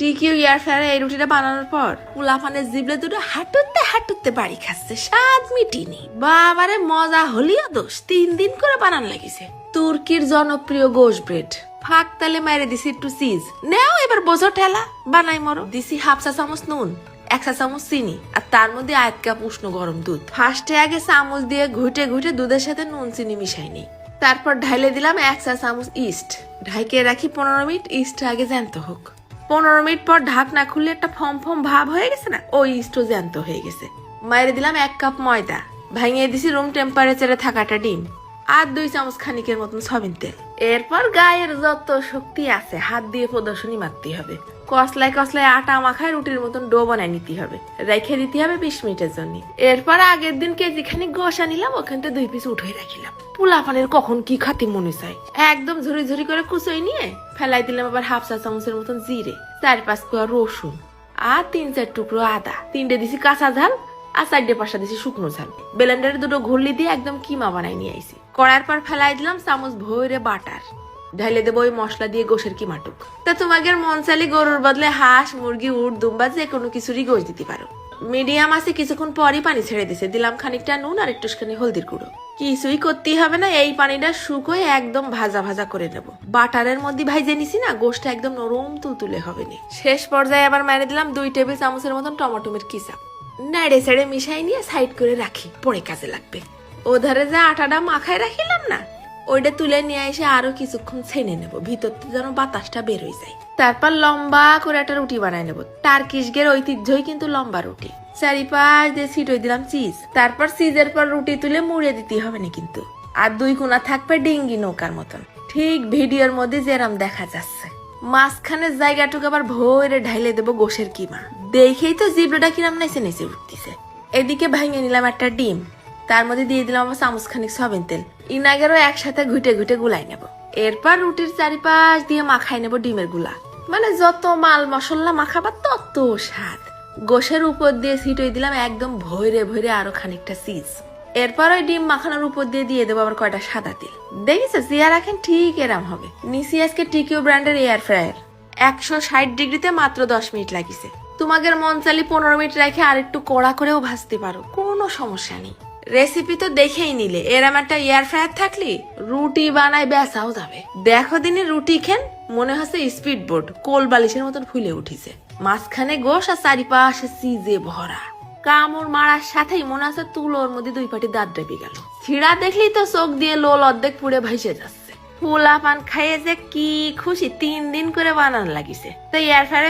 টিকিও ইয়ার ফ্রায়ারে এই রুটিটা বানানোর পর পোলাপানের জিবলে দুটো হাঁটুতে হাঁটুতে বাড়ি খাচ্ছে স্বাদ মিটিনি। বাবারে মজা হলিও দোষ, তিন দিন করে বানান লাগিছে। তুর্কির জনপ্রিয় গোশ ব্রেড। ফাঁক তালে মাইরে দিছি একটু চিজ। নেও এবার বোঝো ঠেলা, বানাই মরো। দিছি হাফ চা চামচ নুন, এক চা চামচ চিনি, আর তার মধ্যে এক কাপ উষ্ণ গরম দুধ। ফার্স্টে আগে চামচ দিয়ে ঘুটে ঘুটে দুধের সাথে নুন চিনি মিশাই নিই তারপর ঢাইলে দিলাম এক চা চামচ ইস্ট। ঢাইকে রাখি পনেরো মিনিট ইস্ট আগে জ্যান্ত হোক। পনেরো মিনিট পর ঢাকনা খুললে একটা ফম ফম ভাব হয়ে গেছে না? ওই ইস্টও জ্যান্ত হয়ে গেছে। মাইরে দিলাম এক কাপ ময়দা। ভাঙিয়ে দিছি রুম টেম্পারেচারে থাকাটা ডিম। আর দুই চামচ খানিকের মতন সবিন তেল। এরপর গায়ের যত শক্তি আছে, হাত দিয়ে প্রদর্শনী মারতে হবে। কসলায় কসলায় আটা মাখায় রুটির মতন ডো বানায় নিতে হবে। রেখে দিতে হবে বিশ মিনিটের জন্য। এরপর আগের দিন কেজি খানি গোসা নিলাম ওখানটা দুই পিস উঠে রাখিলাম। পোলাপানের কখন কি খাতি মনে চাই একদম ঝুরি ঝুরি করে কুচোই নিয়ে ফেলাই দিলাম আবার হাফ চা চামচের মতন জিরে, চার পাঁচ কোয়া রসুন আর তিন চার টুকরো আদা। তিনটে দিছি কাঁচা ঝাল আর চারটে পাঁচটা দিছি শুকনো ঝাল। ব্লেন্ডারে দুটো ঘুরলি দিয়ে একদম কিমা বানাই নিয়ে আইছি। কড়ার পর ফেলাই দিলাম চামচ ভরে বাটার। ঢাইলে দেবো ওই মশলা দিয়ে গোশের কিমাটুক। তা তোমাদের মন চালি গরুর বদলে হাঁস, মুরগি, উট, দুম্বা যে কোনো কিছুরই গোশ দিতে পারো। মিডিয়াম আছে, কিছুক্ষণ পরই পানি ছেড়ে দিছে। দিলাম খানিকটা নুন আর একটুখানি হলদির গুঁড়ো। কিছুই করতেই হবে না, এই পানিটা শুকোয় একদম ভাজা ভাজা করে নেব। বাটারের মধ্যে ভাইজে নিছি না গোশটা একদম নরম তুলতুলে হবে না শেষ পর্যায়ে আবার মেরে দিলাম দুই টেবিল চামচের মতন টমেটোমের কিসা নেড়ে সেড়ে মিশাই নিয়ে সাইড করে রাখি, পরে কাজে লাগবে। ওধারে যে আটাটা মাখায় রাখিলাম না ওইটা তুলে নিয়ে এসে আরও কিছুক্ষণ ছেনে নেব। ভিতর যেন বাতাসটা বের হয়ে যায়। তারপর লম্বা করে একটা রুটি বানাই নেব। টার্কিশগের ঐতিহ্যই কিন্তু লম্বা রুটি। চারিপাশ দিয়ে ছিটই দিলাম চিজ। তারপর চিজের পর রুটি তুলে মুড়ে দিতে হবে না কিন্তু। আর দুই কোনা থাকবে ডিঙ্গি নৌকার মতন। ঠিক ভিডিওর মধ্যে যেরাম দেখা যাচ্ছে। মাঝখানের জায়গাটুকু আবার ভোরে ঢাইলে দেবো গোশের কিমা। দেখেই তো জিবড়াটা কিরাম নেচে নেচে উঠতেছে। এদিকে ভাঙিয়ে নিলাম একটা ডিম। তার মধ্যে দিয়ে দিলাম আমার চামচ খানিক সয়াবিন তেল। ইনাগেরও একসাথে ঘুটে ঘুটে গুলাই নেব। এরপর রুটির চারিপাশ দিয়ে মাখাই নেব ডিমেরগুলা। মানে যত মাল মশলা মাখাবার তত স্বাদ। গোশের উপর দিয়ে ছিটই দিলাম একদম ভৈরে ভৈরে আরও খানিকটা চিজ এরপর ওই ডিম মাখানোর উপর দিয়ে দিয়ে দেবো আবার কয়টা সাদা তেল। দেখেছ? জিয়া রাখেন ঠিক এরাম হবে। নিসি আজকে টিকিও ব্র্যান্ডের এয়ার ফ্রায়ার একশো ষাট ডিগ্রিতে মাত্র দশ মিনিট লাগিছে। তোমাদের মন চালি পনেরো মিনিট রেখে আর একটু কড়া করেও ভাজতে পারো। কোনো সমস্যা নেই। রেসিপি তো দেখেই নিলে। এরম একটা এয়ার ফ্রায়ার থাকলে রুটি বানায় বেসাও যাবে। দেখো দিনে রুটি খেন, মনে হচ্ছে স্পিড বোর্ড কোল বালিশের মতন ফুলে উঠিছে। মাঝখানে গোশ আর চারিপাশে চিজে ভরা। কামড় মারার সাথেই মনে আছে তুলোর মধ্যে দুই পাটি দাঁত ডেপে গেল। ছিড়া দেখলেই তো চোখ দিয়ে লোল অর্ধেক পুড়ে ভাইসে যাচ্ছে। ফুলা পান খাইয়ে যে কি খুশি, তিন দিন করে বানান লাগিছে। তো এয়ার ফ্রায়ারে